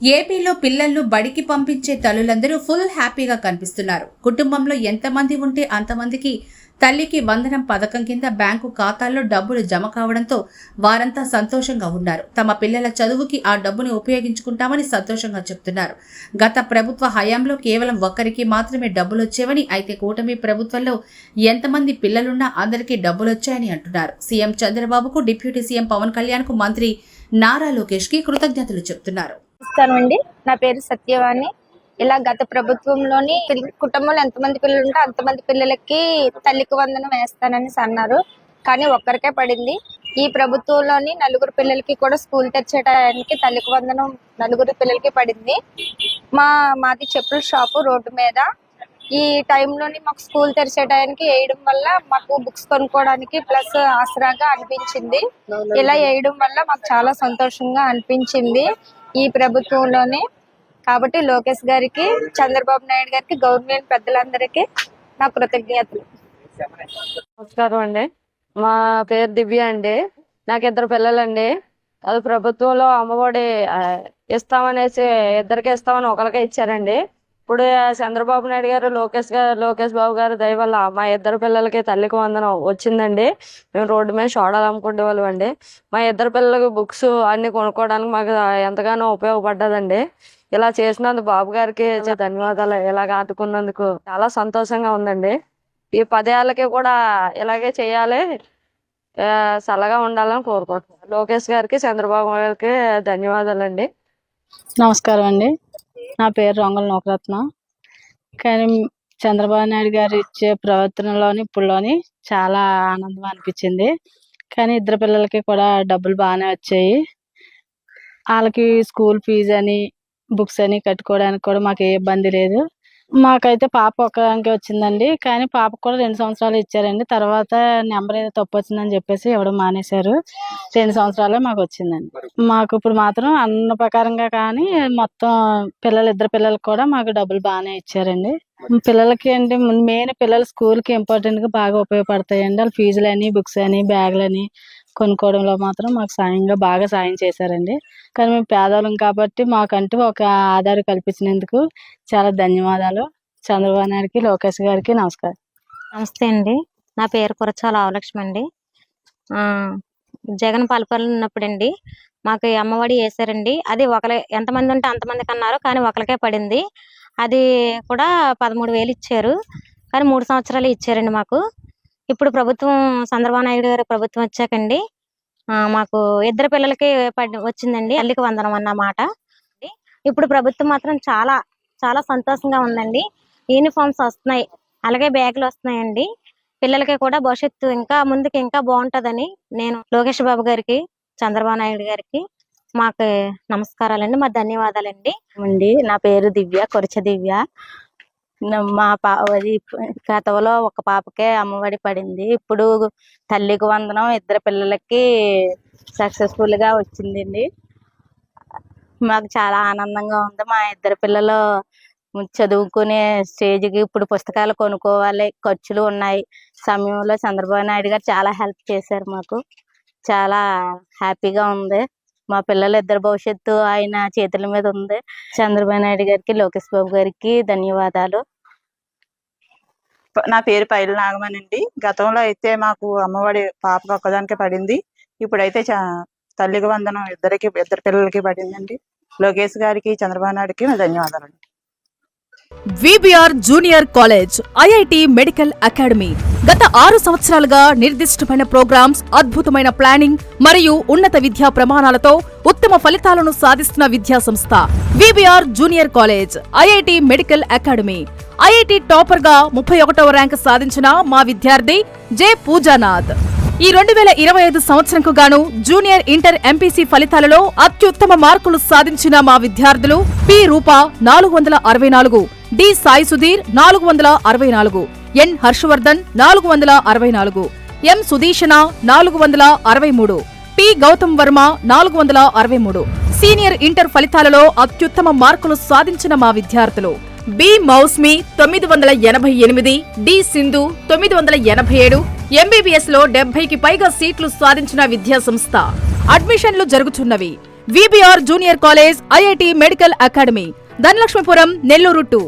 ఏపీలో పిల్లలను బడికి పంపించే తల్లులందరూ ఫుల్ హ్యాపీగా కనిపిస్తున్నారు. కుటుంబంలో ఎంతమంది ఉంటే అంతమందికి తల్లికి వందనం పథకం కింద బ్యాంకు ఖాతాల్లో డబ్బులు జమ కావడంతో వారంతా సంతోషంగా ఉన్నారు. తమ పిల్లల చదువుకి ఆ డబ్బుని ఉపయోగించుకుంటామని సంతోషంగా చెప్తున్నారు. గత ప్రభుత్వ హయాంలో కేవలం ఒక్కరికి మాత్రమే డబ్బులు వచ్చేవని అయితే కూటమి ప్రభుత్వంలో ఎంతమంది పిల్లలున్నా అందరికీ డబ్బులు వచ్చాయని అంటున్నారు. సీఎం చంద్రబాబుకు డిప్యూటీ సీఎం పవన్ కళ్యాణ్కు మంత్రి నారా లోకేష్కి కృతజ్ఞతలు చెప్తున్నారు. ఇస్తానండి. నా పేరు సత్యవాణి. ఇలా గత ప్రభుత్వంలోని కుటుంబంలో ఎంతమంది పిల్లలు ఉంటే అంతమంది పిల్లలకి తల్లికి వందనం వేస్తానని అన్నారు కానీ ఒక్కరికే పడింది. ఈ ప్రభుత్వంలోని నలుగురు పిల్లలకి కూడా స్కూల్ తెచ్చేయడానికి తల్లికి వందనం నలుగురు పిల్లలకి పడింది. మా మాది చెప్పుల షాపు రోడ్డు మీద. ఈ టైంలోని మాకు స్కూల్ తెరిచే టైంకి వేయడం వల్ల మాకు బుక్స్ కొనుక్కోవడానికి ప్లస్ ఆసరాగా అనిపించింది. ఇలా వేయడం వల్ల మాకు చాలా సంతోషంగా అనిపించింది. ఈ ప్రభుత్వంలోనే. కాబట్టి లోకేష్ గారికి చంద్రబాబు నాయుడు గారికి గవర్నమెంట్ పెద్దలందరికీ నా కృతజ్ఞతలు. నమస్కారం అండి. మా పేరు దివ్య అండి. నాకు ఇద్దరు పిల్లలండి. అది ప్రభుత్వంలో అమ్మఒడి ఇస్తామనేసి ఇద్దరికి ఇస్తామని ఒకరికే ఇచ్చారండి. ఇప్పుడు చంద్రబాబు నాయుడు గారు లోకేష్ గారు లోకేష్ బాబు గారు దయ వల్ల మా ఇద్దరు పిల్లలకి తల్లికి వందనం వచ్చిందండి. మేము రోడ్డు మీద సోడాలు అమ్ముకునే వాళ్ళం అండి. మా ఇద్దరు పిల్లలకి బుక్స్ అన్ని కొనుక్కోవడానికి మాకు ఎంతగానో ఉపయోగపడ్డదండి. ఇలా చేసినందుకు బాబు గారికి ధన్యవాదాలు. ఇలాగ ఆదుకున్నందుకు చాలా సంతోషంగా ఉందండి. ఈ పదేళ్ళకి కూడా ఇలాగే చేయాలి. చల్లగా ఉండాలని కోరుకుంటున్నాను. లోకేష్ గారికి చంద్రబాబు గారికి ధన్యవాదాలండి. నమస్కారం అండి. నా పేరు రొంగల నూకరత్నం. కానీ చంద్రబాబు నాయుడు గారు ఇచ్చే ప్రవర్తనలోని ఇప్పుడులోని చాలా ఆనందం అనిపించింది. కానీ ఇద్దరు పిల్లలకి కూడా డబ్బులు బాగానే వచ్చాయి. వాళ్ళకి స్కూల్ ఫీజు అని బుక్స్ అని కట్టుకోవడానికి కూడా మాకు ఏ ఇబ్బంది లేదు. మాకైతే పాప ఒకదానికి వచ్చిందండి. కానీ పాపకు కూడా రెండు సంవత్సరాలు ఇచ్చారండి. తర్వాత నెంబర్ ఏదో తప్పు వచ్చిందని చెప్పేసి ఎవడం మానేశారు. రెండు సంవత్సరాలే మాకు వచ్చిందండి. మాకు ఇప్పుడు మాత్రం అన్న ప్రకారంగా కానీ మొత్తం పిల్లలు ఇద్దరు పిల్లలకి కూడా మాకు డబ్బులు బాగానే ఇచ్చారండి. పిల్లలకి అంటే మెయిన్ పిల్లలు స్కూల్కి ఇంపార్టెంట్గా బాగా ఉపయోగపడతాయండి. వాళ్ళ ఫీజులు అని బుక్స్ అని బ్యాగులని అని కొనుక్కోవడంలో మాత్రం మాకు సాయంగా బాగా సాయం చేశారండి. కానీ మేము పేదవాళ్ళం కాబట్టి మాకంటూ ఒక ఆధార్ కల్పించినందుకు చాలా ధన్యవాదాలు. చంద్రబాబు నాయుడుకి లోకేష్ గారికి నమస్కారం. నమస్తే అండి. నా పేరు కురచాల ఆవలక్ష్మి అండి. జగన్ పాలపల్లి ఉన్నప్పుడండి మాకు అమ్మఒడి వేసారండి అది ఒకరి ఎంతమంది ఉంటే అంతమందికి అన్నారు కానీ ఒకరికే పడింది. అది కూడా పదమూడు వేలు ఇచ్చారు. కానీ మూడు సంవత్సరాలు ఇచ్చారండి మాకు. ఇప్పుడు ప్రభుత్వం చంద్రబాబు నాయుడు గారి ప్రభుత్వం వచ్చాకండి. మాకు ఇద్దరు పిల్లలకి పడి వచ్చిందండి. తల్లికి వందనం అన్నమాట. ఇప్పుడు ప్రభుత్వం మాత్రం చాలా చాలా సంతోషంగా ఉందండి. యూనిఫామ్స్ వస్తున్నాయి. అలాగే బ్యాగులు వస్తున్నాయండి. పిల్లలకి కూడా భవిష్యత్తు ఇంకా ముందుకు ఇంకా బాగుంటదని నేను లోకేష్ బాబు గారికి చంద్రబాబు నాయుడు గారికి మాకు నమస్కారాలండి. మా ధన్యవాదాలండి. అండి నా పేరు దివ్య కొరచ దివ్య. మా పా అది గతంలో ఒక పాపకే అమ్మఒడి పడింది. ఇప్పుడు తల్లికి వందనం ఇద్దరు పిల్లలకి సక్సెస్ఫుల్గా వచ్చిందండి. మాకు చాలా ఆనందంగా ఉంది. మా ఇద్దరు పిల్లలు చదువుకునే స్టేజ్కి ఇప్పుడు పుస్తకాలు కొనుక్కోవాలి. ఖర్చులు ఉన్నాయి. సమయంలో చంద్రబాబు నాయుడు గారు చాలా హెల్ప్ చేశారు మాకు. చాలా హ్యాపీగా ఉంది. మా పిల్లల ఇద్దరు భవిష్యత్తు ఆయన చేతుల మీద ఉంది. చంద్రబాబు నాయుడు గారికి లోకేష్ బాబు గారికి ధన్యవాదాలు. నా పేరు పైల నాగమని అండి గతంలో అయితే మాకు అమ్మఒడి పాపకు ఒక్కదానికే పడింది. ఇప్పుడైతే చ- తల్లికి వందనం ఇద్దరికి ఇద్దరు పిల్లలకి పడిందండి. లోకేష్ గారికి చంద్రబాబు నాయుడుకి ధన్యవాదాలు VBR junior college IIT medical academy గత ఆరు సంవత్సరాలుగా నిర్దిష్టమైన ప్రోగ్రామ్స్ అద్భుతమైన ప్లానింగ్ మరియు ఉన్నత విద్యా ప్రమాణాలతో ఉత్తమ ఫలితాలను సాధిస్తున్న విద్యా సంస్థ. VBR junior college IIT medical academy IIT టాపర్గా ముప్పై ఒకటవ ర్యాంక్ సాధించిన మా విద్యార్థి జె. పూజానాథ్. ఈ రెండు వేల ఇరవై ఐదు సంవత్సరంకు గాను జూనియర్ ఇంటర్ ఎంపీసీ ఫలితాలలో అత్యుత్తమ మార్కులు సాధించిన మా విద్యార్థులు పి రూప నాలుగు వందల అరవై నాలుగు డి సాయి సుధీర్ నాలుగు వందల అరవై నాలుగు ఎన్ హర్షవర్ధన్ నాలుగు వందల అరవై నాలుగు ఎం సుదీషణ నాలుగు వందల అరవై మూడు పి గౌతమ్ వర్మ నాలుగు వందల అరవై మూడు. సీనియర్ ఇంటర్ ఫలితాలలో అత్యుత్తమ మార్కులు సాధించిన మా విద్యార్థులు బి మౌస్మి తొమ్మిది వందల ఎనభై ఎనిమిది డి సింధు తొమ్మిది వందల ఎనభై ఏడు ఎంబీబీఎస్లో డెబ్బైకి పైగా సీట్లు సాధించిన విద్యా సంస్థ అడ్మిషన్లు జరుగుతున్నవి. VBR junior college IIT medical academy Dhanalakshmipuram Nellore two